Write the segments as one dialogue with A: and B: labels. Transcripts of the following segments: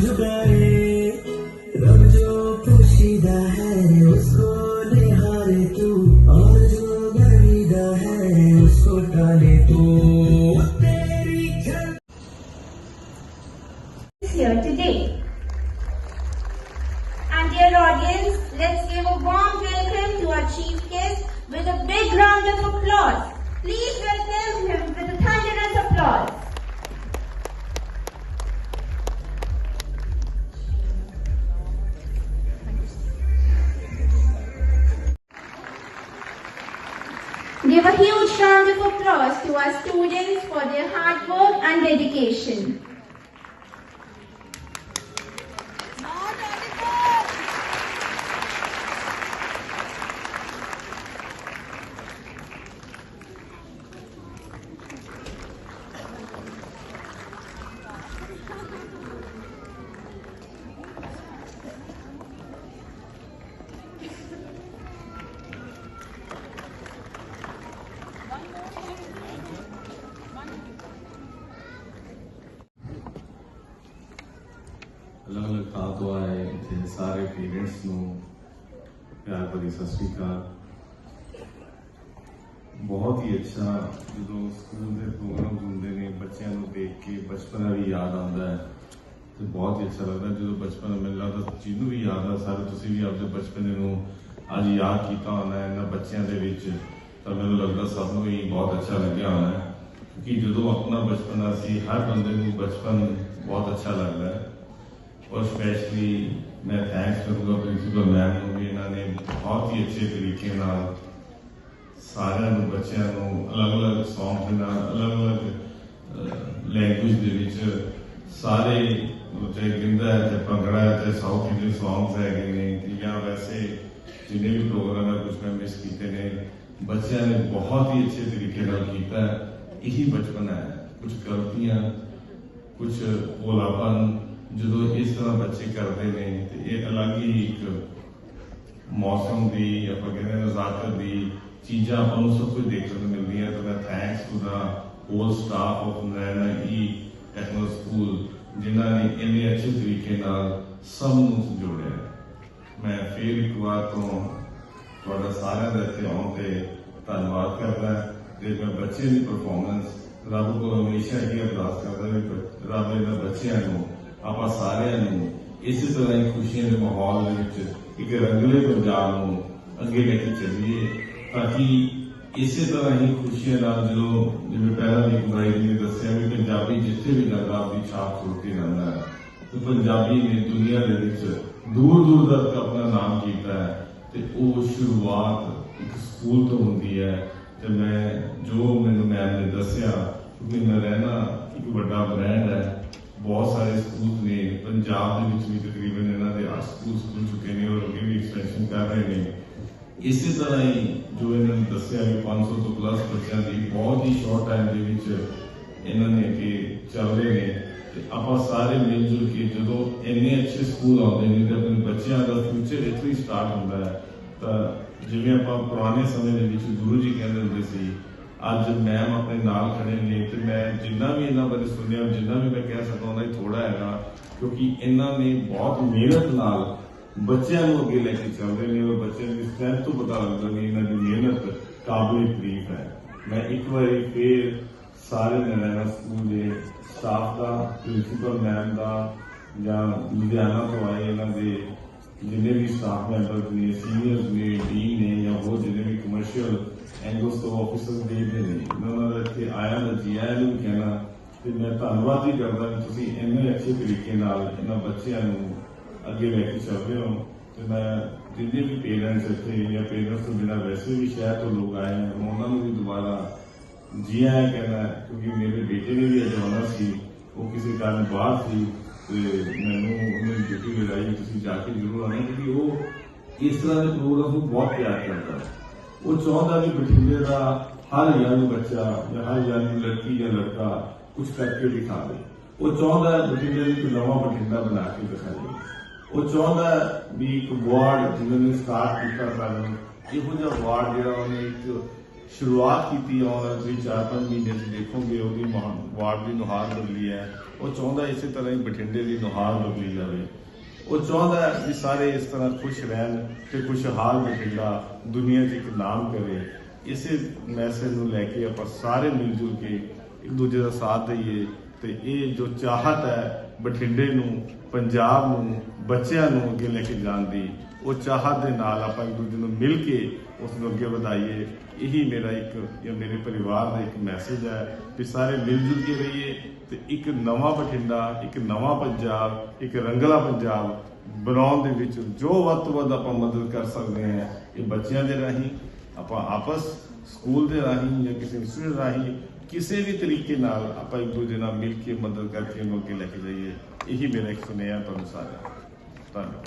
A: जुदाए जो पोशीदा है उसको निहारे तू। और जो गर्मीदा है उसको टाले तू। A huge round of applause to our students for their hard work and dedication.
B: ਸਾਰੇ ਪੇਰੈਂਟਸ ਨੂੰ ਪਿਆਰ ਭਰੀ ਸਤਿ ਸ਼੍ਰੀ ਅਕਾਲ। ਬਹੁਤ ਹੀ ਅੱਛਾ ਜਦੋਂ ਸਕੂਲ ਦੇ ਪ੍ਰੋਗਰਾਮ ਹੁੰਦੇ ਨੇ, ਬੱਚਿਆਂ ਨੂੰ ਦੇਖ ਕੇ ਬਚਪਨ ਵੀ ਯਾਦ ਆਉਂਦਾ ਹੈ। ਤੇ ਬਹੁਤ ਹੀ ਅੱਛਾ ਲੱਗਦਾ ਜਦੋਂ ਬਚਪਨ ਮੈਨੂੰ ਲੱਗਦਾ ਜਿਹਨੂੰ ਵੀ ਯਾਦ ਆ, ਸਾਰੇ ਤੁਸੀਂ ਵੀ ਆਪਣੇ ਬਚਪਨ ਨੂੰ ਅੱਜ ਯਾਦ ਕੀਤਾ ਹੋਣਾ ਇਹਨਾਂ ਬੱਚਿਆਂ ਦੇ ਵਿੱਚ, ਤਾਂ ਮੈਨੂੰ ਲੱਗਦਾ ਸਭ ਨੂੰ ਹੀ ਬਹੁਤ ਅੱਛਾ ਲੱਗਿਆ ਹੋਣਾ ਕਿਉਂਕਿ ਜਦੋਂ ਆਪਣਾ ਬਚਪਨ ਸੀ ਹਰ ਬੰਦੇ ਨੂੰ ਬਚਪਨ ਬਹੁਤ ਅੱਛਾ ਲੱਗਦਾ ਹੈ। ਔਰ ਸਪੈਸ਼ਲੀ ਮੈਂ ਥੈਂਕਸ ਕਰੂੰਗਾ ਪ੍ਰਿੰਸੀਪਲ ਮੈਮ ਨੂੰ ਵੀ ਇਹਨਾਂ ਨੇ ਬਹੁਤ ਹੀ ਅੱਛੇ ਤਰੀਕੇ ਨਾਲ ਸਾਰਿਆਂ ਨੂੰ, ਬੱਚਿਆਂ ਨੂੰ ਅਲੱਗ-ਅਲੱਗ ਸੌਂਗ ਦੇ ਨਾਲ, ਅਲੱਗ-ਅਲੱਗ ਲੈਂਗੁਏਜ ਦੇ ਵਿੱਚ ਸਾਰੇ, ਚਾਹੇ ਗਿੰਦਾ ਹੈ ਤੇ ਭੰਗੜਾ ਹੈ ਤੇ ਸਾਊਥ ਇੰਡੀਅਨ ਸੌਂਗਸ ਹੈਗੇ ਨੇ ਤੇ ਜਾਂ ਵੈਸੇ ਜਿੰਨੇ ਵੀ ਪ੍ਰੋਗਰਾਮ ਹੈ ਕੁਝ ਮੈਂ ਮਿਸ ਕੀਤੇ ਨੇ, ਬੱਚਿਆਂ ਨੇ ਬਹੁਤ ਹੀ ਅੱਛੇ ਤਰੀਕੇ ਨਾਲ ਕੀਤਾ ਇਹੀ ਬਚਪਨ ਹੈ। ਕੁਝ ਗਲਤੀਆਂ ਕੁਝ ਭੋਲਾਪਨ ਜਦੋਂ ਇਸ ਤਰ੍ਹਾਂ ਬੱਚੇ ਕਰਦੇ ਨੇ, ਤੇ ਇਹ ਅਲੱਗ ਹੀ ਇੱਕ ਮੌਸਮ ਦੀ, ਆਪਾਂ ਕਹਿੰਦੇ ਨਜ਼ਾਕਤ ਦੀ ਚੀਜ਼ਾਂ ਆਪਾਂ ਨੂੰ ਸਭ ਕੁਝ ਦੇਖਣ ਨੂੰ ਮਿਲਦੀਆਂ। ਤਾਂ ਮੈਂ thanks to the whole staff of Naina E techno school ਜਿਨ੍ਹਾਂ ਨੇ ਇੰਨੇ ਅੱਛੇ ਤਰੀਕੇ ਨਾਲ ਸਭ ਨੂੰ ਜੋੜਿਆ। ਮੈਂ ਫੇਰ ਇੱਕ ਵਾਰ ਤੋਂ ਤੁਹਾਡਾ ਸਾਰਿਆਂ ਦਾ ਇੱਥੇ ਆਉਣ ਤੇ ਧੰਨਵਾਦ ਕਰਦਾ। ਤੇ ਮੈਂ ਬੱਚੇ ਦੀ ਪਰਫਾਰਮੈਂਸ ਰੱਬ ਕੋਲ ਹਮੇਸ਼ਾ ਇਹ ਅਰਦਾਸ ਕਰਦਾ ਵੀ ਰੱਬ ਇਹਨਾਂ ਬੱਚਿਆਂ ਨੂੰ ਆਪਾਂ ਸਾਰਿਆਂ ਨੂੰ ਇਸੇ ਤਰ੍ਹਾਂ ਹੀ ਖੁਸ਼ੀਆਂ ਦੇ ਮਾਹੌਲ ਦੇ ਵਿੱਚ ਇੱਕ ਰੰਗਲੇ ਪੰਜਾਬ ਨੂੰ ਅੱਗੇ ਲੈ ਕੇ ਚੱਲੀਏ ਤਾਂ ਕਿ ਇਸੇ ਤਰ੍ਹਾਂ ਹੀ ਖੁਸ਼ੀਆਂ ਨਾਲ ਜਦੋਂ ਜਿਵੇਂ ਪਹਿਲਾਂ ਵੀ ਗੁਰਾਈ ਜੀ ਨੇ ਦੱਸਿਆ ਵੀ ਪੰਜਾਬੀ ਜਿੱਥੇ ਵੀ ਜਾਂਦਾ ਆਪਣੀ ਛਾਪ ਛੋੜ ਕੇ ਜਾਂਦਾ ਹੈ, ਤੇ ਪੰਜਾਬੀ ਨੇ ਦੁਨੀਆ ਦੇ ਵਿੱਚ ਦੂਰ ਦੂਰ ਤੱਕ ਆਪਣਾ ਨਾਮ ਕੀਤਾ ਹੈ ਤੇ ਉਹ ਸ਼ੁਰੂਆਤ ਇੱਕ ਸਕੂਲ ਤੋਂ ਹੁੰਦੀ ਹੈ। ਤੇ ਮੈਂ ਜੋ ਮੈਨੂੰ ਮੈਮ ਨੇ ਦੱਸਿਆ ਕਿ ਮੈਂ ਰਹਿਣਾ ਇੱਕ ਵੱਡਾ ਬ੍ਰਾਂਡ ਹੈ ਬਹੁਤ ਸਾਰੇ ਸਕੂਲ ਨੇ, ਪੰਜਾਬ ਦੇ ਵਿੱਚ ਵੀ ਤਕਰੀਬਨ ਇਹਨਾਂ ਦੇ 8 ਸਕੂਲ ਖੁੱਲ ਚੁੱਕੇ ਨੇ ਔਰ ਅੱਗੇ ਵੀ ਐਕਸਪੈਂਸ਼ਨ ਕਰ ਰਹੇ ਨੇ। ਇਸੇ ਤਰ੍ਹਾਂ ਹੀ ਜੋ ਇਹਨਾਂ ਨੇ ਦੱਸਿਆ ਕਿ 500 ਤੋਂ ਪਲੱਸ ਬੱਚਿਆਂ ਦੀ ਬਹੁਤ ਹੀ ਸ਼ਾਰਟ ਟਾਈਮ ਦੇ ਵਿੱਚ ਇਹਨਾਂ ਨੇ ਕਿ ਚੱਲ ਰਹੇ ਨੇ। ਤੇ ਆਪਾਂ ਸਾਰੇ ਮਿਲ ਜੁਲ ਕੇ ਜਦੋਂ ਇੰਨੇ ਅੱਛੇ ਸਕੂਲ ਆਉਂਦੇ ਨੇ ਤੇ ਆਪਣੇ ਬੱਚਿਆਂ ਦਾ ਫਿਊਚਰ ਇੱਥੋਂ ਹੀ ਸਟਾਰਟ ਹੁੰਦਾ ਹੈ, ਤਾਂ ਜਿਵੇਂ ਆਪਾਂ ਪੁਰਾਣੇ ਸਮੇਂ ਦੇ ਵਿੱਚ ਗੁਰੂ ਜੀ ਕਹਿੰਦੇ ਹੁੰਦੇ ਸੀ ਅੱਜ ਮੈਮ ਆਪਣੇ ਨਾਲ ਖੜੇ ਨੇ ਤੇ ਮੈਂ ਜਿੰਨਾ ਵੀ ਇਹਨਾਂ ਬਾਰੇ ਸੁਣਿਆ, ਜਿੰਨਾ ਵੀ ਮੈਂ ਕਹਿ ਸਕਦਾ ਉਹਨਾਂ ਹੀ ਥੋੜਾ ਹੈਗਾ, ਕਿਉਂਕਿ ਇਹਨਾਂ ਨੇ ਬਹੁਤ ਮਿਹਨਤ ਨਾਲ ਬੱਚਿਆਂ ਨੂੰ ਅੱਗੇ ਲੈ ਕੇ ਚੱਲਦੇ ਨੇ ਔਰ ਬੱਚਿਆਂ ਦੀ ਸਟਰੈਂਥ ਤੋਂ ਪਤਾ ਲੱਗਦਾ ਕਿ ਇਹਨਾਂ ਦੀ ਮਿਹਨਤ ਕਾਬਲੇ ਤਾਰੀਫ ਹੈ। ਮੈਂ ਇੱਕ ਵਾਰੀ ਫੇਰ ਸਾਰੇ ਨਰੈਣਾ ਸਕੂਲ ਦੇ ਸਟਾਫ ਦਾ ਪ੍ਰਿੰਸੀਪਲ ਮੈਮ ਦਾ ਜਾਂ ਲੁਧਿਆਣਾ ਤੋਂ ਆਏ ਇਹਨਾਂ ਦੇ ਜਿੰਨੇ ਵੀ ਸਟਾਫ ਮੈਂਬਰ ਨੇ ਸੀਨੀਅਰਸ ਨੇ ਡੀ ਨੇ ਜਾਂ ਹੋਰ ਜਿੰਨੇ ਵੀ ਕਮਰਸ਼ੀਅਲ ਐਂਗਲਸ ਤੋਂ ਆਫਿਸਰਸ ਦੇ ਨੇ, ਮੈਂ ਉਹਨਾਂ ਦਾ ਇੱਥੇ ਆਇਆ ਦਾ ਜੀ ਆਇਆ ਨੂੰ ਵੀ ਕਹਿਣਾ ਤੇ ਮੈਂ ਧੰਨਵਾਦ ਹੀ ਕਰਦਾ ਕਿ ਤੁਸੀਂ ਇੰਨੇ ਅੱਛੇ ਤਰੀਕੇ ਨਾਲ ਇਹਨਾਂ ਬੱਚਿਆਂ ਨੂੰ ਅੱਗੇ ਲੈ ਕੇ ਚੱਲ ਰਹੇ ਹੋ। ਤੇ ਮੈਂ ਜਿੰਨੇ ਵੀ ਪੇਰੈਂਟਸ ਇੱਥੇ ਜਾਂ ਪੇਰੈਂਟਸ ਤੋਂ ਬਿਨਾਂ ਵੈਸੇ ਵੀ ਸ਼ਹਿਰ ਤੋਂ ਲੋਕ ਆਏ ਹਨ ਉਹਨਾਂ ਨੂੰ ਵੀ ਦੁਬਾਰਾ ਜੀ ਆਇਆ ਕਹਿਣਾ, ਕਿਉਂਕਿ ਮੇਰੇ ਬੇਟੇ ਨੇ ਵੀ ਅਜਾਉਣਾ ਸੀ, ਉਹ ਕਿਸੇ ਕਾਰਨ ਬਾਹਰ ਸੀ। ਤੇ ਮੈਨੂੰ ਉਹਨੇ ਡਿਊਟੀ ਲਗਾਈ ਤੁਸੀਂ ਜਾ ਕੇ ਜ਼ਰੂਰ ਆਉਣਾ, ਕਿਉਂਕਿ ਉਹ ਇਸ ਤਰ੍ਹਾਂ ਦੇ ਪ੍ਰੋਗਰਾਮ ਨੂੰ ਬਹੁਤ ਪਿਆਰ ਕਰਦਾ। ਉਹ ਚਾਹੁੰਦਾ ਵੀ ਬਠਿੰਡੇ ਦਾ ਹਰ ਯੰਗ ਬੱਚਾ ਜਾਂ ਹਰ ਯੰਗ ਲੜਕੀ ਜਾਂ ਲੜਕਾ ਕੁਝ ਕਰਕੇ ਦਿਖਾਵੇ। ਉਹ ਚਾਹੁੰਦਾ ਬਠਿੰਡੇ ਨੂੰ ਇੱਕ ਨਵਾਂ ਬਠਿੰਡਾ ਬਣਾ ਕੇ ਦਿਖਾਵੇ। ਉਹ ਚਾਹੁੰਦਾ ਵੀ ਇੱਕ ਵਾਰਡ ਜਿਹਨੇ ਨੇ ਸਟਾਰਟ ਕੀਤਾ ਸਾਨੂੰ ਇਹੋ ਜਿਹਾ ਵਾਰਡ ਜਿਹੜਾ ਉਹਨੇ ਇੱਕ ਸ਼ੁਰੂਆਤ ਕੀਤੀ ਔਰ ਤੁਸੀਂ 4-5 ਮਹੀਨੇ ਚ ਦੇਖੋਗੇ, ਉਹਦੀ ਮਹਾ- ਵਾਰਡ ਦੀ ਨੁਹਾਰ ਬਦਲੀ ਹੈ। ਉਹ ਚਾਹੁੰਦਾ ਇਸੇ ਤਰ੍ਹਾਂ ਹੀ ਬਠਿੰਡੇ ਦੀ ਨੁਹਾਰ ਬਦਲੀ ਜਾਵੇ। ਉਹ ਚਾਹੁੰਦਾ ਵੀ ਸਾਰੇ ਇਸ ਤਰ੍ਹਾਂ ਖੁਸ਼ ਰਹਿਣ ਤੇ ਖੁਸ਼ਹਾਲ ਬਠਿੰਡਾ ਦੁਨੀਆ 'ਚ ਇੱਕ ਨਾਮ ਕਰੇ। ਇਸੇ ਮੈਸੇਜ ਨੂੰ ਲੈ ਕੇ ਆਪਾਂ ਸਾਰੇ ਮਿਲ ਜੁਲ ਕੇ ਇੱਕ ਦੂਜੇ ਦਾ ਸਾਥ ਦਈਏ। ਤੇ ਇਹ ਜੋ ਚਾਹਤ ਹੈ ਬਠਿੰਡੇ ਨੂੰ, ਪੰਜਾਬ ਨੂੰ, ਬੱਚਿਆਂ ਨੂੰ ਅੱਗੇ ਲੈ ਕੇ ਜਾਣ ਦੀ ਉਹ ਚਾਹਤ ਦੇ ਨਾਲ ਆਪਾਂ ਇੱਕ ਦੂਜੇ ਨੂੰ ਮਿਲ ਕੇ ਉਸ ਨੂੰ ਅੱਗੇ ਵਧਾਈਏ। ਇਹੀ ਮੇਰਾ ਇੱਕ, ਜਾਂ ਮੇਰੇ ਪਰਿਵਾਰ ਦਾ ਇੱਕ ਮੈਸੇਜ ਹੈ ਕਿ ਸਾਰੇ ਮਿਲ ਜੁਲ ਕੇ ਰਹੀਏ ਤੇ ਇੱਕ ਨਵਾਂ ਬਠਿੰਡਾ, ਇੱਕ ਨਵਾਂ ਪੰਜਾਬ, ਇੱਕ ਰੰਗਲਾ ਪੰਜਾਬ ਬਣਾਉਣ ਦੇ ਵਿੱਚ ਜੋ ਵੱਧ ਤੋਂ ਵੱਧ ਆਪਾਂ ਮਦਦ ਕਰ ਸਕਦੇ ਹਾਂ, ਇਹ ਬੱਚਿਆਂ ਦੇ ਰਾਹੀਂ, ਆਪਾਂ ਆਪਸ ਸਕੂਲ ਦੇ ਰਾਹੀਂ ਜਾਂ ਕਿਸੇ ਇੰਸਟੀਚਿਊਟ ਰਾਹੀਂ, ਕਿਸੇ ਵੀ ਤਰੀਕੇ ਨਾਲ ਆਪਾਂ ਇੱਕ ਦੂਜੇ ਨਾਲ ਮਿਲ ਕੇ ਮਦਦ ਕਰਕੇ ਉਹਨੂੰ ਅੱਗੇ ਲੈ ਕੇ ਜਾਈਏ। ਇਹੀ ਮੇਰਾ ਇੱਕ ਸੁਨੇਹਾ ਤੁਹਾਨੂੰ ਸਾਰਿਆਂ ਨੂੰ। ਧੰਨਵਾਦ।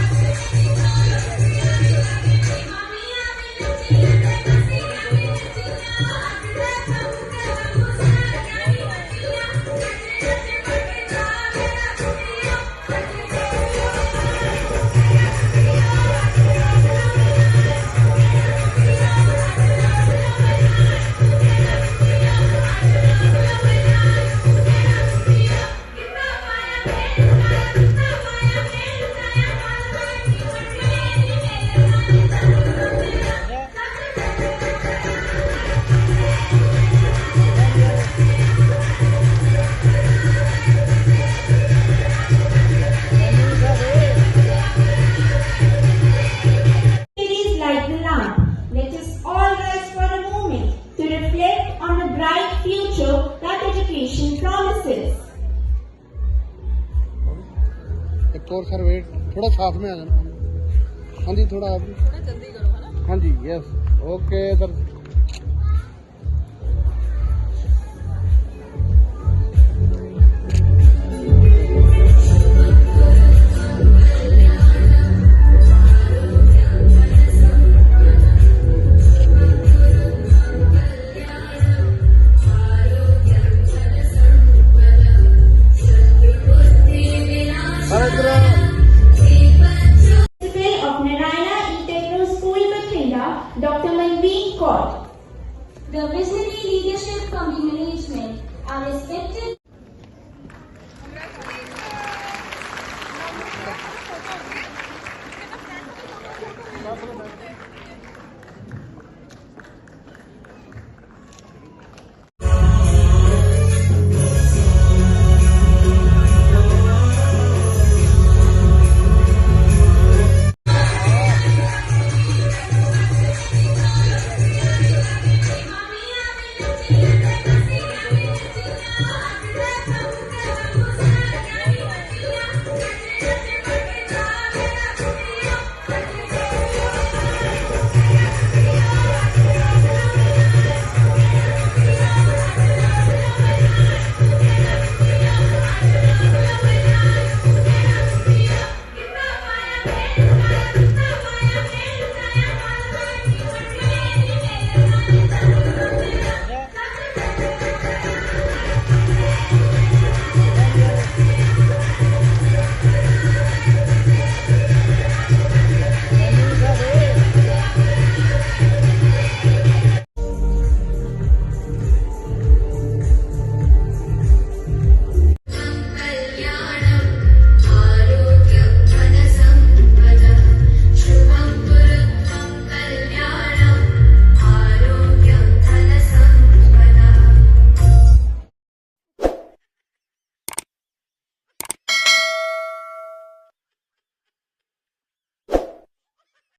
C: और सर वेट थोड़ा साथ में आ जाना हाँ जी थोड़ा आप जल्दी करो है ना हाँ जी यस ओके सर